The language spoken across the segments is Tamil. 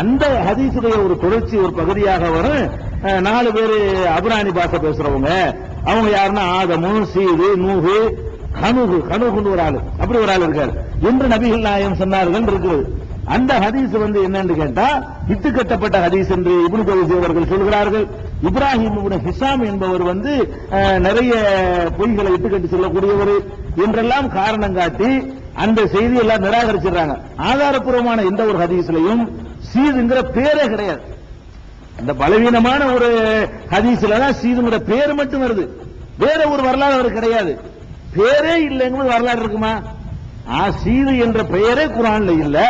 அந்த ஹதீசுடைய ஒரு தொடர்ச்சி ஒரு பகுதியாக வரும். நாலு பேரு அபுராணி பாஷை பேசுறவங்க. அவங்க யாருன்னா ஆதமு சீது நூகு கனுகு கனுகுன்னு ஒரு ஆளு. அப்படி ஒரு ஆள் இருக்காரு. என்று நபிகள் நாயம் சொன்னார்கள் இருக்குது. அந்த ஹதீஸ் வந்து என்னன்னு கேட்டா இத்து கட்டப்பட்ட ஹதீஸ் என்று இப்னு கவிசி அவர்கள் சொல்கிறார்கள். இப்ராஹிம் ஹிசாம் என்பவர் வந்து நிறைய பொய்களை இட்டு கட்டி சொல்லக்கூடியவர். என்றெல்லாம் காரணம் காட்டி அந்த செய்தியெல்லாம் நிராகரிச்சிடுறாங்க. ஆதாரப்பூர்வமான எந்த ஒரு ஹதீஸ்லையும் சீதுங்கிற பேரே கிடையாது. அந்த பலவீனமான ஒரு ஹதீஸ்ல தான் சீதுங்கிற பேர் மட்டும் வருது. வேற ஒரு வரலாறு அவருக்கு கிடையாது. பேரே இல்லைங்கிறது வரலாறு இருக்குமா? ஆ, சீது என்ற பெயரே குரான்ல இல்லை.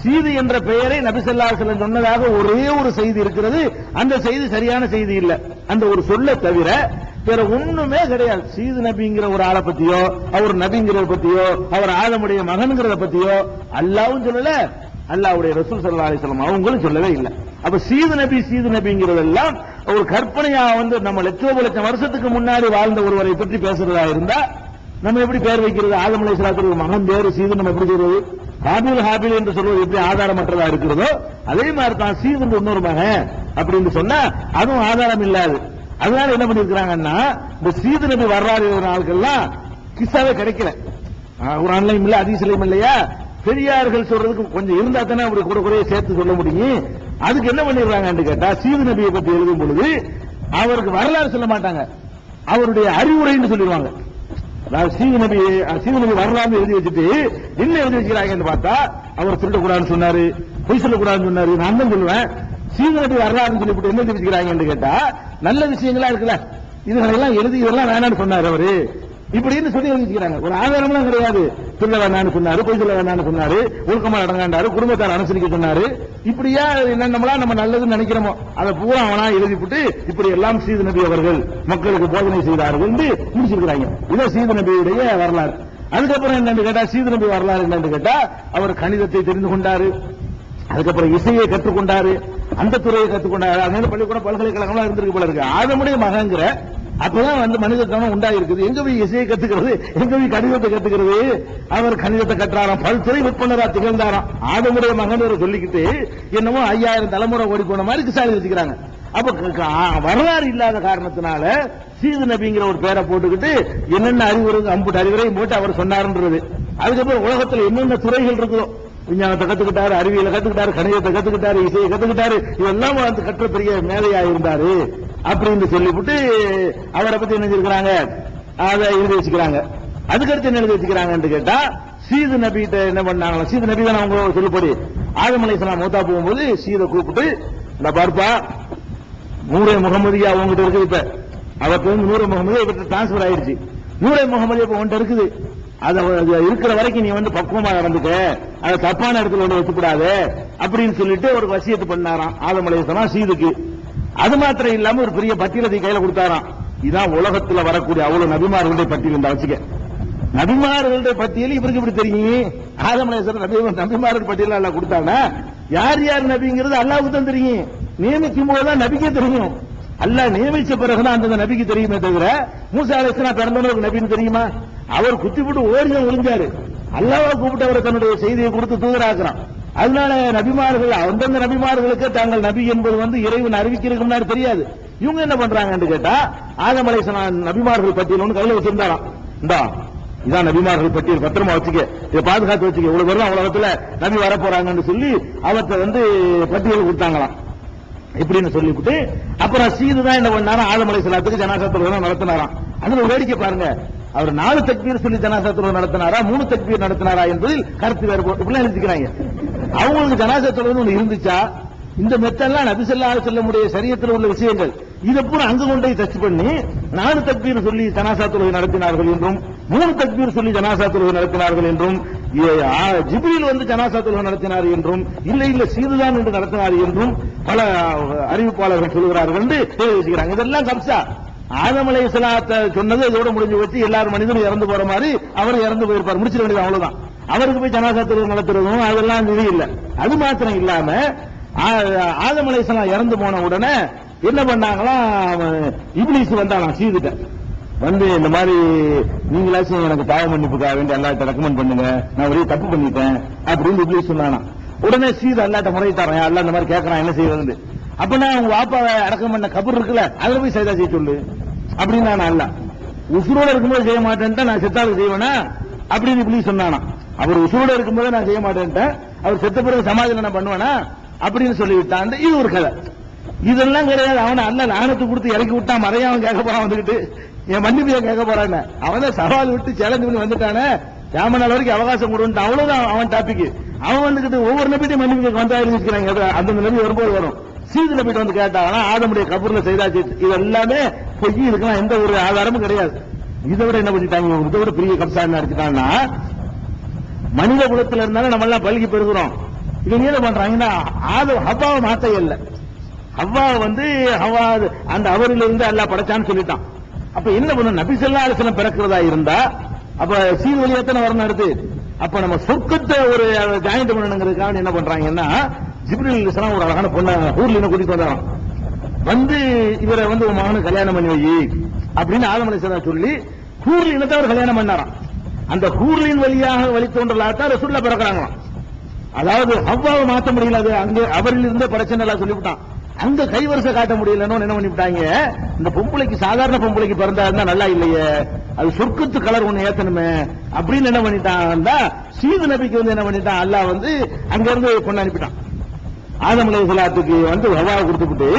சீது என்ற பெயரை நபிசல்லா செல்லம் சொன்னதாக ஒரே ஒரு செய்தி இருக்கிறது. அந்த செய்தி சரியான செய்தி இல்ல. அந்த ஒரு சொல்ல தவிர வேற ஒண்ணுமே கிடையாது. சீது நபிங்கிற ஒரு ஆளை பத்தியோ அவர் நபிங்கிறத பத்தியோ அவர் ஆதமுடைய மகன்கிறத பத்தியோ அல்லாவும் சொல்லல அல்லாவுடைய ரசூல் சல்லா அலிஸ்லாம் அவங்களும் சொல்லவே இல்லை. அப்ப சீது நபி சீது நபிங்கிறதெல்லாம் ஒரு கற்பனையா வந்து நம்ம லட்சோப லட்சம் வருஷத்துக்கு முன்னாடி வாழ்ந்த ஒருவரை பற்றி பேசுறதா இருந்தா நம்ம எப்படி பேர் வைக்கிறது? ஆதம் அலைஹிஸ்ஸலாத்துக்கு மகன் பேரு சீது நம்ம எப்படி சொல்றது? ஹாபில் ஹாபில் என்று சொல்வது எப்படி ஆதாரமற்றதா இருக்கிறதோ அதே மாதிரி தான் சீது இன்னொரு மகன் அப்படின்னு சொன்னா அதுவும் ஆதாரம் இல்லாது. அதனால என்ன பண்ணிருக்கிறாங்கன்னா இந்த சீது நபி வரலாறு நாட்கள்லாம் கிஸ்ஸாவே கிடைக்கல. ஒரு ஆன்லைன் இல்ல அதிசயம் இல்லையா? பெரியார்கள் சொல்றதுக்கு கொஞ்சம் இருந்தா தானே அவருக்கு கூட கூட சேர்த்து சொல்ல முடியும். அதுக்கு என்ன பண்ணிடுறாங்கன்னு கேட்டா சீது நபியை பத்தி எழுதும் பொழுது அவருக்கு வரலாறு சொல்ல மாட்டாங்க. அவருடைய அறிவுரைன்னு சொல்லிடுவாங்க. அதாவது சீது நபி சீது நபி வரலாறு எழுதி வச்சுட்டு என்ன எழுதி வச்சுக்கிறாங்கன்னு பார்த்தா அவர் திருடக்கூடாதுன்னு சொன்னாரு பொய் சொல்லக்கூடாதுன்னு சொன்னாரு. நான் தான் சொல்லுவேன் சீது நபி வரலாறுன்னு சொல்லிவிட்டு என்ன எழுதி வச்சுக்கிறாங்கன்னு கேட்டா நல்ல விஷயங்களா இருக்குல்ல. இதுகளெல்லாம் எழுதி இதெல்லாம் வேணாம்னு சொன்னார் அவரு. இப்படின்னு சொல்லி எழுதிக்கிறாங்க. ஒரு ஆதாரம்லாம் கிடையாது. சொல்ல வேணாம்னு சொன்னாரு பொய் சொல்ல வேணாம்னு சொன்னாரு ஒழுக்கமா நடங்காண்டாரு குடும்பத்தார் அனுசரிக்க சொன்னாரு. இப்படியா என்னென்னலாம் நம்ம நல்லதுன்னு நினைக்கிறோமோ அதை பூரா அவனா எழுதிவிட்டு இப்படி எல்லாம் சீது நபி அவர்கள் மக்களுக்கு போதனை செய்தார்கள் என்று முடிச்சிருக்கிறாங்க. இதோ சீது நபியுடைய வரலாறு. அதுக்கப்புறம் என்னன்னு கேட்டா சீது நபி வரலாறு என்னன்னு கேட்டா அவர் கணிதத்தை தெரிந்து கொண்டாரு. அதுக்கப்புறம் இசையை கற்றுக்கொண்டாரு. அந்த துறையை கற்றுக்கொண்டாரு. அதனால பள்ளிக்கூடம் பல்கலைக்கழகம்லாம் இருந்திருக்கு போல இருக்கு. ஆதமுடைய மகங்கிற அப்பதான் வந்து மனித கவனம் உண்டாயிருக்குது. எங்க போய் இசையை கத்துக்கிறது? எங்க போய் கணிதத்தை கத்துக்கிறது? அவர் கணிதத்தை கற்றாராம். பல்துறை விற்பனரா திகழ்ந்தாராம். ஆதமுடைய மகன் சொல்லிக்கிட்டு என்னமோ ஐயாயிரம் தலைமுறை ஓடி போன மாதிரி கிசாலி வச்சுக்கிறாங்க அப்ப வரலாறு இல்லாத காரணத்தினால சீது நபிங்கிற ஒரு பேரை போட்டுக்கிட்டு என்னென்ன அறிவுரை அம்புட்டு அறிவுரையும் போட்டு அவர் சொன்னாருன்றது. அதுக்கப்புறம் உலகத்துல என்னென்ன துறைகள் இருக்குதோ விஞ்ஞானத்தை கத்துக்கிட்டாரு அறிவியலை கத்துக்கிட்டாரு கணிதத்தை கத்துக்கிட்டாரு இசையை கத்துக்கிட்டாரு இதெல்லாம் வந்து கற்ற பெரிய மேலையா இருந்தாரு அப்படின்னு சொல்லிவிட்டு அவரை பத்தி என்ன செஞ்சிருக்கிறாங்க அதை எழுதி வச்சுக்கிறாங்க. அதுக்கடுத்து என்ன எழுதி வச்சுக்கிறாங்கன்னு கேட்டா சீது நபிகிட்ட என்ன பண்ணாங்களா? சீது நபி தான் அவங்க சொல்லுபடி ஆதமலை மூத்தா போகும்போது சீதை கூப்பிட்டு இந்த பார்ப்பா நூரை முகமதியா அவங்ககிட்ட இருக்குது இப்ப. அவருக்கு வந்து நூரை முகமது இவர்கிட்ட டிரான்ஸ்பர் ஆயிடுச்சு. நூரை முகமது இப்ப உன்ட்ட இருக்குது. அது இருக்கிற வரைக்கும் நீ வந்து பக்குவமா நடந்துக்க. அதை தப்பான இடத்துல ஒன்று வச்சுக்கூடாது அப்படின்னு சொல்லிட்டு ஒரு வசியத்து பண்ணாராம். ஆதமலைசனா சீதுக்கு. அது மாத்திரம் இல்லாம ஒரு பெரிய பட்டியலத்தை கையில கொடுத்தாராம். இதான் உலகத்துல வரக்கூடிய அவ்வளவு நபிமார்களுடைய பட்டியல் இந்த வச்சுக்க நபிமார்களுடைய பட்டியல் இவருக்கு இப்படி தெரியும்? ஆதமலேஸ்வரர் நபி நபிமார்கள் பட்டியல எல்லாம் கொடுத்தாங்க யார் யார் நபிங்கிறது அல்லாவுக்கு தான் தெரியும். நியமிக்கும் போதுதான் நபிக்கே தெரியும். அல்லாஹ் நியமிச்ச பிறகுதான் அந்த நபிக்கு தெரியுமே தவிர மூசா அலிஸ்லாம் பிறந்தவனுக்கு நபின்னு தெரியுமா? அவர் குத்தி விட்டு ஓடி ஒளிஞ்சாரு. அல்லாவை கூப்பிட்டு அவரை தன்னுடைய செய்தியை கொடுத்து தூதராக்குறான். அதனால நபிமார்கள் அந்தந்த நபிமார்களுக்கு தாங்கள் நபி என்பது வந்து இறைவன் அறிவிக்கிறதுக்கு முன்னாடி தெரியாது. இவங்க என்ன பண்றாங்கன்னு கேட்டா ஆதமலை நபிமார்கள் பட்டியல் ஒன்று கையில வச்சிருந்தாராம். இந்தா இதான் நபிமார்கள் பட்டியல் பத்திரமா வச்சுக்க. இதை பாதுகாத்து வச்சுக்க. இவ்வளவு பேரும் உலகத்துல நபி வர போறாங்கன்னு சொல்லி அவற்றை வந்து பட்டியல் கொடுத்தாங்களாம். இப்படின்னு சொல்லிவிட்டு அப்புறம் சீது தான் என்ன பண்ணாராம்? ஆதம் சலாத்துக்கு ஜனாசா நடத்தினாராம். அதுல ஒரு வேடிக்கை பாருங்க. அவர் நாலு தக்பீர் சொல்லி ஜனாசா நடத்தினாரா? மூணு தக்பீர் நடத்தினாரா என்பதில் கருத்து வேறுபாடு. இப்படிலாம் எழுதிக்கிறாங்க. அவங்களுக்கு ஜனாசா தொழுகை ஒண்ணு இருந்துச்சா? இந்த மெத்தெல்லாம் நபிசல்லா செல்லமுடைய சரியத்தில் உள்ள விஷயங்கள். இதை பூரா அங்கு கொண்டு போய் டச் பண்ணி நாலு தக்பீர் சொல்லி ஜனாசா தொழுகை நடத்தினார்கள் என்றும் மூணு தக்பீர் சொல்லி ஜனாசா தொழுகை நடத்தினார்கள் என்றும் ஏ- வந்து ஜனாசா தொழுகை நடத்தினார் என்றும் இல்லை இல்ல சீதுதான் என்று நடத்தினார் என்றும் பல அறிவிப்பாளர்கள் சொல்கிறார்கள் என்று எழுதி இதெல்லாம் கப்சா. ஆதம் சொன்னது இதோட முடிஞ்சு வச்சு எல்லாரும் மனிதனும் இறந்து போற மாதிரி அவர் இறந்து போயிருப்பார். முடிச்சிட வேண்டியது அவ்வளவுதான். அவருக்கு போய் ஜனாசா தொழுகை நடத்துறதும் அதெல்லாம் இது இல்லை. அது மாத்திரம் இல்லாம ஆ- ஆதம் இறந்து போன உடனே என்ன பண்ணாங்களாம் அவன் இப்லீஸ் வந்தாலாம் சீதுட்ட வந்து இந்த மாதிரி நீங்களாச்சும் எனக்கு பாவ மன்னிப்புக்காக வேண்டி எல்லாத்தையும் ரெக்கமெண்ட் பண்ணுங்க நான் ஒரே தப்பு பண்ணிட்டேன் அப்படின்னு இப்படி சொன்னானா உடனே சீது அல்லாட்ட முறையிட்டாரன் அல்ல இந்த மாதிரி கேட்கறான் என்ன செய்யறதுன்னு. அப்படின்னா அவங்க வாப்பாவை அடக்கம் பண்ண கபர் இருக்குல்ல அதுல போய் சைதா செய்ய சொல்லு. அப்படின்னு நான் அல்ல உசுரோட இருக்கும்போது செய்ய மாட்டேன்ட்டு நான் செத்தாலும் செய்வேனா? அப்படின்னு இப்படி சொன்னானா அவர் உசுரோட இருக்கும்போது நான் செய்ய மாட்டேன்ட்டேன். அவர் செத்த பிறகு சமாதியில் நான் பண்ணுவேனா? அப்படின்னு சொல்லிவிட்டான். இது ஒரு கதை. இதெல்லாம் கிடையாது. அவனை அல்ல லானத்து கொடுத்து இறக்கி விட்டா மறைய அவன் கேட்க போறான் வந்துகிட்டு. என் மன்னிப்பு கேட்க போறான் அவன் தான் சவால் விட்டு சேலஞ்சு பண்ணி வந்துட்டானே. ஏமனால் வரைக்கும் அவகாசம் கொடுன்ட்டு அவ்வளவுதான் அவன் டாபிக் அவன் வந்துகிட்டு ஒவ்வொரு நபிட்டையும் மன்னிப்பு கேட்க வந்தா எழுதிக்கிறாங்க அந்த நபி வரும்போது வரும். சீது நபிட்டு வந்து கேட்டாங்கன்னா ஆடமுடைய கபூர்ல செய்தாச்சு. இது எல்லாமே பொய் இருக்கலாம். எந்த ஒரு ஆதாரமும் கிடையாது. இதை விட என்ன பண்ணிட்டாங்க? இதை விட பெரிய கப்சா என்ன எடுத்துட்டாங்கன்னா மனித குலத்தில் இருந்தாலும் நம்ம எல்லாம் பல்கி பெறுகிறோம் இவங்க என்ன பண்றாங்கன்னா ஆத ஹவ்வாவை மாத்த இல்ல. ஹவ்வா வந்து ஹவா அந்த அவரில் இருந்து எல்லாம் படைச்சான்னு சொல்லிட்டான். அப்ப என்ன பண்ண நபிசல்லா ஸல்லல்லாஹு பிறக்கிறதா இருந்தா அப்ப சீர் வழியா தானே வரணும் அடுத்து அப்ப நம்ம சொர்க்கத்தை ஒரு ஜாயிண்ட் பண்ணணுங்கிறதுக்காக என்ன பண்றாங்கன்னா ஜிப்ரில் அலைஹிஸ்ஸலாம் ஒரு அழகான பொண்ணை ஊர்ல கூட்டிட்டு வந்தாராம் வந்து இவரை வந்து உன் மகனு கல்யாணம் பண்ணி வை அப்படின்னு ஆலமலை சொல்லி ஹூர்ல இனத்தை அவர் கல்யாணம் பண்ணாராம். அந்த ஹூர்லின் வழியாக வழி தோன்றலாத்தான் ரசூல்லா பிறக்கிறாங்களாம் அதாவது ஹவ்வாவை மாற்ற முடியல அது. அங்க அவரில் இருந்த பிரச்சனை சொல்லிவிட்டான். அங்க கைவரிசை காட்ட முடியலன்னு என்ன பண்ணிவிட்டாங்க? இந்த பொம்பளைக்கு சாதாரண பொம்பளைக்கு பிறந்தா இருந்தா நல்லா இல்லையே. அது சொர்க்கத்து கலர் ஒண்ணு ஏத்தணுமே. அப்படின்னு என்ன பண்ணிட்டான் சீது நபிக்கு வந்து என்ன பண்ணிட்டான்? அல்லாஹ் வந்து அங்க இருந்து கொண்டு அனுப்பிட்டான். ஆதம் அலைஹிஸ்ஸலாத்துக்கு வந்து ஹவாவை கொடுத்துட்டு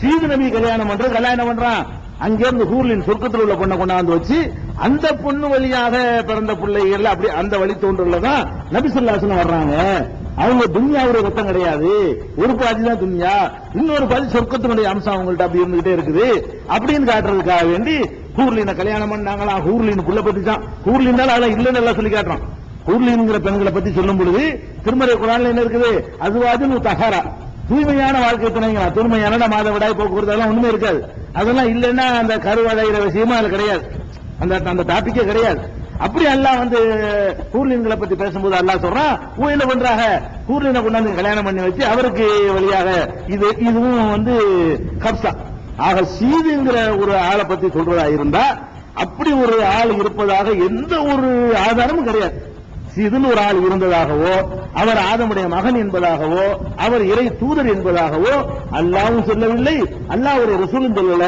சீது நபி கல்யாணம் பண்ற கல்யாணம் பண்றான்? அங்கிருந்து ஹூர்லின் சொர்க்கத்தில் உள்ள பொண்ணை கொண்டாந்து வச்சு அந்த பொண்ணு வழியாக பிறந்த பிள்ளைகள் அப்படி அந்த வழி தோன்றல தான் நபி வர்றாங்க. அவங்க துன்யாவுடைய ரத்தம் கிடையாது. ஒரு பாதி தான் துன்யா. இன்னொரு பாதி சொர்க்கத்தினுடைய அம்சம் அவங்கள்ட்ட அப்படி இருந்துகிட்டே இருக்குது. அப்படின்னு காட்டுறதுக்காக வேண்டி ஹூர்லினை கல்யாணம் பண்ணாங்களா? ஹூர்லின் புள்ள பத்தி தான். ஹூர்லினால அதெல்லாம் இல்லைன்னு எல்லாம் சொல்லி காட்டுறான். ஹூர்லின்ங்கிற பெண்களை பத்தி சொல்லும் பொழுது திருமறை குரான்ல என்ன இருக்குது? அதுவாது தகாரா தூய்மையான வாழ்க்கை துணைங்களா? தூய்மையான மாதவிடாய் போக்குவரத்து அதெல்லாம் ஒண்ணுமே இருக்காது. அதெல்லாம் இல்லைன்னா அந்த கருவடைகிற விஷயமா அது கிடையாது. அந்த அந்த டாபிக்கே கிடையாது. அப்படி அல்லாஹ் வந்து கூர்லின்களை பத்தி பேசும்போது அல்லாஹ் சொல்றான் ஊ என்ன பண்றாங்க கூர்லினை கொண்டாந்து கல்யாணம் பண்ணி வச்சு அவருக்கு வழியாக இது இதுவும் வந்து கப்சா. ஆக சீதுங்கிற ஒரு ஆளை பத்தி சொல்றதா இருந்தா அப்படி ஒரு ஆள் இருப்பதாக எந்த ஒரு ஆதாரமும் கிடையாது. சீதுன்னு ஒரு ஆள் இருந்ததாகவோ அவர் ஆதமுடைய மகன் என்பதாகவோ அவர் இறை தூதர் என்பதாகவோ அல்லாவும் சொல்லவில்லை. அல்லாவுடைய ரசூலும் சொல்லல.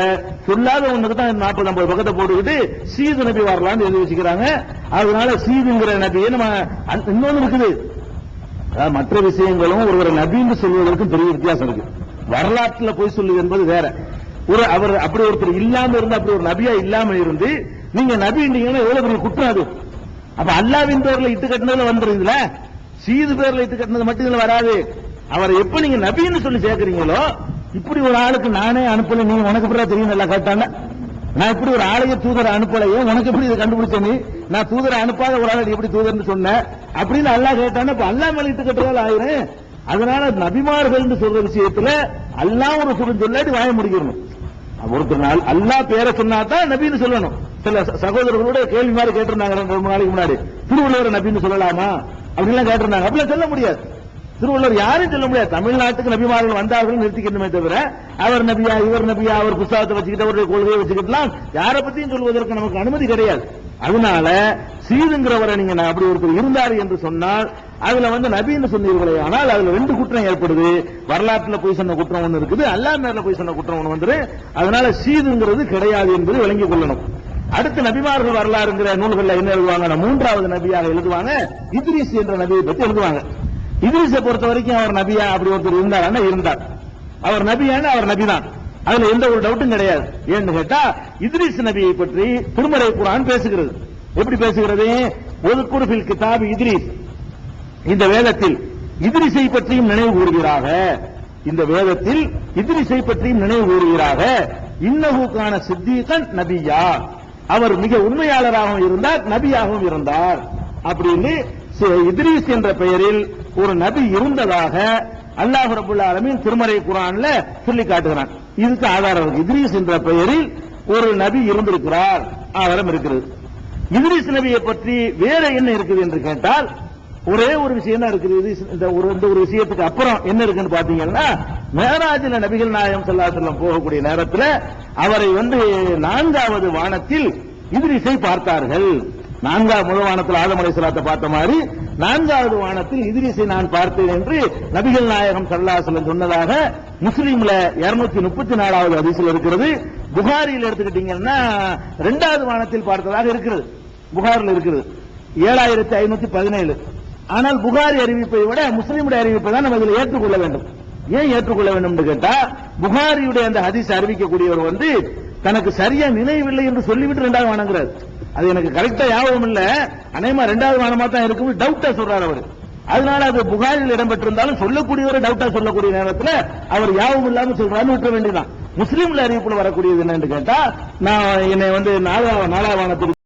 சொல்லாத ஒண்ணுக்கு தான் நாற்பது ஐம்பது பக்கத்தை போட்டுக்கிட்டு சீது நபி வரலாம்னு எழுதி வச்சுக்கிறாங்க. அதனால சீதுங்கிற நபியை நம்ம இன்னொன்னு இருக்குது. அதாவது மற்ற விஷயங்களும் ஒருவர் நபின்னு சொல்வதற்கும் பெரிய வித்தியாசம் இருக்கு. வரலாற்றுல போய் சொல்லுது என்பது வேற. ஒரு அவர் அப்படி ஒருத்தர் இல்லாம இருந்து அப்படி ஒரு நபியா இல்லாம இருந்து நீங்க நபின்றீங்கன்னா எவ்வளவு பெரிய குற்றம் அது? அப்ப அல்லாவின் பேர்ல இட்டு கட்டினதுல வந்துருதுல சீது பேர்ல இட்டு கட்டினது மட்டும் இதுல வராது. அவரை எப்ப நீங்க நபின்னு சொல்லி சேர்க்கறீங்களோ இப்படி ஒரு ஆளுக்கு நானே அனுப்பல நீ உனக்கு எப்படி தெரியும் நல்லா கேட்டாங்க? நான் இப்படி ஒரு ஆலய தூதரை அனுப்பலையே உனக்கு எப்படி இதை கண்டுபிடிச்ச நீ? நான் தூதரை அனுப்பாத ஒரு ஆளு எப்படி தூதர்னு சொன்னேன் அப்படின்னு அல்லாஹ் கேட்டான இப்ப அல்லாஹ் மேல இட்டு கட்டுறதால ஆயிரும். அதனால நபிமார்கள் சொல்ற விஷயத்துல அல்லாஹ் ஒரு சொல்லு சொல்லாட்டி வாய முடிக்கணும். ஒருத்தர் நாள் அல்லா பேரை சொன்னா தான் நபின்னு சொல்லணும். சில சகோதரர்களோட கேள்வி மாதிரி கேட்டிருந்தாங்க ரெண்டு மூணு நாளைக்கு முன்னாடி. திருவள்ளுவர் நபின்னு சொல்லலாமா? அப்படின்லாம் கேட்டிருந்தாங்க. அப்படிலாம் சொல்ல முடியாது. திருவள்ளுவர் யாரும் சொல்ல முடியாது. தமிழ்நாட்டுக்கு நபிமார்கள் வந்தார்கள் நிறுத்திக்கணுமே தவிர அவர் நபியா இவர் நபியா அவர் புஸ்தகத்தை வச்சுக்கிட்டு அவருடைய கொள்கையை வச்சுக்கிட்டுலாம் யாரை பத்தியும் சொல்வதற்கு நமக்கு அனுமதி கிடையாது. அதனால சீதுங்கிறவரை நீங்க நான் அப்படி ஒருத்தர் இருந்தார் என்று சொன்னால் அதுல வந்து நபின்னு சொன்னீர்களே ஆனால் அதுல ரெண்டு குற்றம் ஏற்படுது. வரலாற்றுல போய் சொன்ன குற்றம் ஒன்று இருக்குது அல்லா மேல போய் சொன்ன குற்றம் ஒன்று வந்துரு. அதனால சீதுங்கிறது கிடையாது என்பது விளங்கிக் கொள்ளணும். அடுத்து நபிமார்கள் வரலாறுங்கிற நூல்களில் என்ன எழுதுவாங்க மூன்றாவது நபியாக எழுதுவாங்க இத்ரிஸ் என்ற நபியை பத்தி எழுதுவாங்க. இத்ரிஸை பொறுத்த வரைக்கும் அவர் நபியா அப்படி ஒருத்தர் இருந்தார் இருந்தார். அவர் நபியான அவர் நபிதான். அதுல எந்த ஒரு டவுட்டும் கிடையாது. ஏன்னு கேட்டா இத்ரிஸ் நபியை பற்றி திருமறை குரான் பேசுகிறது. எப்படி பேசுகிறது? ஒரு குருபில் கிதாப் இத்ரிஸ் இந்த வேதத்தில் இதிரிசை பற்றியும் நினைவு கூறுகிறாக இந்த வேதத்தில் இதிரிசை பற்றியும் நினைவு கூறுகிறாக இன்னகுக்கான சித்தீகன் நபியா. அவர் மிக உண்மையாளராகவும் இருந்தார் நபியாகவும் இருந்தார். அப்படின்னு சி- என்ற பெயரில் ஒரு நபி இருந்ததாக அல்லாஹ் ரபுல்ல ஆலமின் திருமறை குரான்ல சொல்லி காட்டுகிறான். இதுக்கு ஆதாரம் இருக்கு. இத்ரீஸ் என்ற பெயரில் ஒரு நபி இருந்திருக்கிறார். ஆதாரம் இருக்கிறது இத்ரீஸ் நபியை பற்றி வேற என்ன இருக்குது என்று கேட்டால் ஒரே ஒரு விஷயம் தான் இருக்குது. இந்த ஒரு இந்த ஒரு விஷயத்துக்கு அப்புறம் என்ன இருக்குன்னு பாத்தீங்கன்னா மேராஜில நபிகள் நாயகம் ஸல்லல்லாஹு போகக்கூடிய நேரத்தில் அவரை வந்து நான்காவது வானத்தில் இதிரிசை பார்த்தார்கள். நான்காவது முதல் வானத்தில் ஆதம் அலைஹிஸ்ஸலாத்தை பார்த்த மாதிரி நான்காவது வானத்தில் இதிரிசை நான் பார்த்தேன் என்று நபிகள் நாயகம் சல்லாசலம் சொன்னதாக முஸ்லீம்ல 234 முப்பத்தி நாலாவது அதிசல் இருக்கிறது. புகாரியில் எடுத்துக்கிட்டீங்கன்னா ரெண்டாவது வானத்தில் பார்த்ததாக இருக்கிறது. புகாரில் இருக்கிறது. ஏழாயிரத்தி ஐநூத்தி பதினேழு. ஆனால் புகாரி அறிவிப்பை விட முஸ்லீமுடைய அறிவிப்பை தான் நம்ம இதில் ஏற்றுக்கொள்ள வேண்டும். ஏன் ஏற்றுக்கொள்ள வேண்டும் என்று கேட்டா புகாரியுடைய அந்த ஹதீஸ் அறிவிக்கக்கூடியவர் வந்து தனக்கு சரியா நினைவில்லை என்று சொல்லிவிட்டு ரெண்டாவது வணங்குறாரு அது எனக்கு கரெக்டா ஞாபகம் இல்ல. அநேகமா ரெண்டாவது வானமா தான் இருக்கும் டவுட்டா சொல்றாரு அவர். அதனால அது புகாரில் இடம்பெற்றிருந்தாலும் சொல்லக்கூடியவரை டவுட்டா சொல்லக்கூடிய நேரத்துல அவர் யாவும் இல்லாம சொல்றாருன்னு விட்டுற வேண்டியதான் முஸ்லீம்ல அறிவிப்புல வரக்கூடியது என்னன்னு கேட்டா நான் என்னை வந்து நாலா நாலாவானத்துக்கு